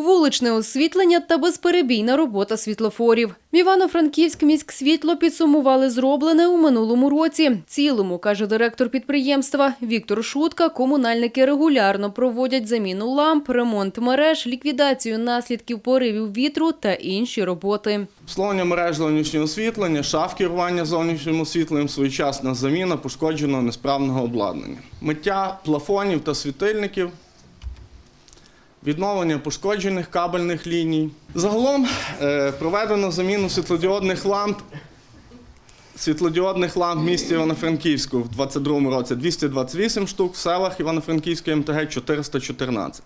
Вуличне освітлення та безперебійна робота світлофорів. В Івано-Франківськ міськсвітло підсумували зроблене у минулому році. Цілому, каже директор підприємства Віктор Шутка, комунальники регулярно проводять заміну ламп, ремонт мереж, ліквідацію наслідків поривів вітру та інші роботи. Обслуговування мереж зовнішнього освітлення, шаф керування зовнішнім освітленням, своєчасна заміна пошкодженого несправного обладнання, миття плафонів та світильників, відновлення пошкоджених кабельних ліній. Загалом е, проведено заміну світлодіодних ламп. Світлодіодних ламп в місті Івано-Франківську в 2022 році 228 штук, в селах Івано-Франківської МТГ 414.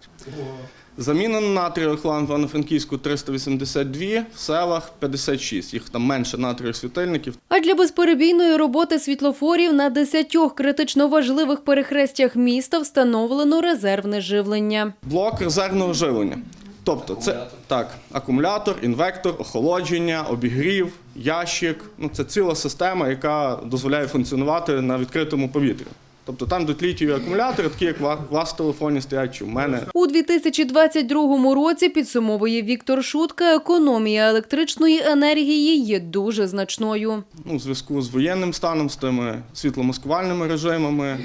Замінено натрієвих ламп в Івано-Франківську 382, в селах 56. Їх там менше натрієвих світильників. А для безперебійної роботи світлофорів на десятьох критично важливих перехрестях міста встановлено резервне живлення. Блок резервного живлення. Тобто це так, акумулятор, інвектор, охолодження, обігрів, ящик. Ну, це ціла система, яка дозволяє функціонувати на відкритому повітрі. Тобто там йдуть літієві акумулятори, такі як у вас в телефоні стоять чи в мене. У 2022 році підсумовує Віктор Шутка, економія електричної енергії є дуже значною. ну, у зв'язку з воєнним станом, з тими світломаскувальними режимами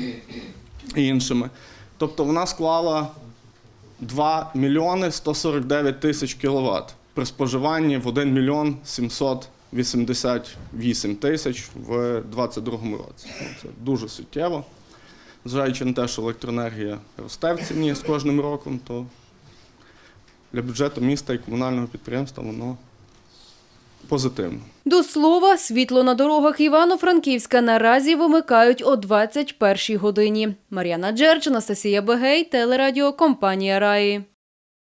і іншими. Тобто вона склала 2 мільйони 149 тисяч кіловат при споживанні в 1 мільйон 788 тисяч в 2022 році. Це дуже суттєво. Зважаючи на те, що електроенергія росте в ціні з кожним роком, то для бюджету міста і комунального підприємства воно позитивно. До слова, світло на дорогах Івано-Франківська наразі вимикають о 21 годині. Мар'яна Джерч, Анастасія Бегей, телерадіо компанія Раї.